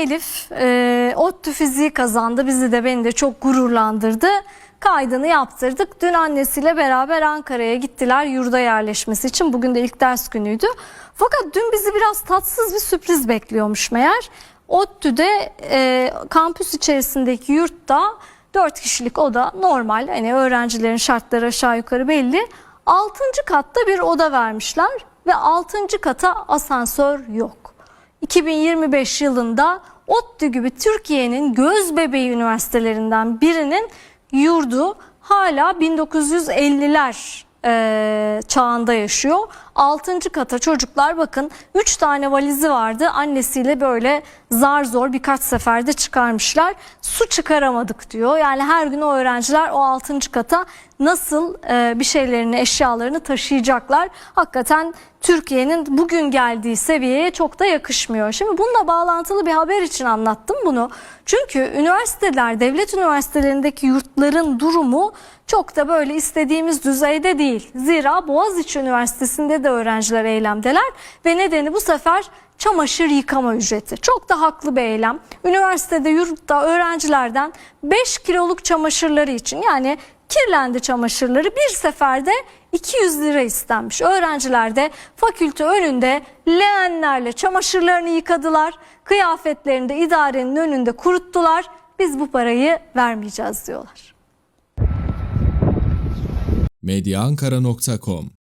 Elif e, ODTÜ fiziği kazandı. Bizi de beni de çok gururlandırdı. Kaydını yaptırdık. Dün annesiyle beraber Ankara'ya gittiler yurda yerleşmesi için. Bugün de ilk ders günüydü. Fakat dün bizi biraz tatsız bir sürpriz bekliyormuş meğer. ODTÜ'de e, kampüs içerisindeki yurtta 4 kişilik oda normal. Hani öğrencilerin şartları aşağı yukarı belli. 6. katta bir oda vermişler ve 6. kata asansör yok. 2025 yılında ODTÜ gibi Türkiye'nin göz bebeği üniversitelerinden birinin yurdu hala 1950'ler e, çağında yaşıyor. 6. kata çocuklar bakın 3 tane valizi vardı. Annesiyle böyle zar zor birkaç seferde çıkarmışlar. Su çıkaramadık diyor. Yani her gün o öğrenciler o 6. kata nasıl e, bir şeylerini, eşyalarını taşıyacaklar. Hakikaten Türkiye'nin bugün geldiği seviyeye çok da yakışmıyor. Şimdi bununla bağlantılı bir haber için anlattım bunu. Çünkü üniversiteler, devlet üniversitelerindeki yurtların durumu çok da böyle istediğimiz düzeyde değil. Zira Boğaziçi Üniversitesi'nde de öğrenciler eylemdeler ve nedeni bu sefer çamaşır yıkama ücreti. Çok da haklı bir eylem. Üniversitede yurtta öğrencilerden 5 kiloluk çamaşırları için yani kirlendi çamaşırları bir seferde 200 lira istenmiş. Öğrenciler de fakülte önünde leğenlerle çamaşırlarını yıkadılar. Kıyafetlerini de idarenin önünde kuruttular. Biz bu parayı vermeyeceğiz diyorlar. medyaankara.com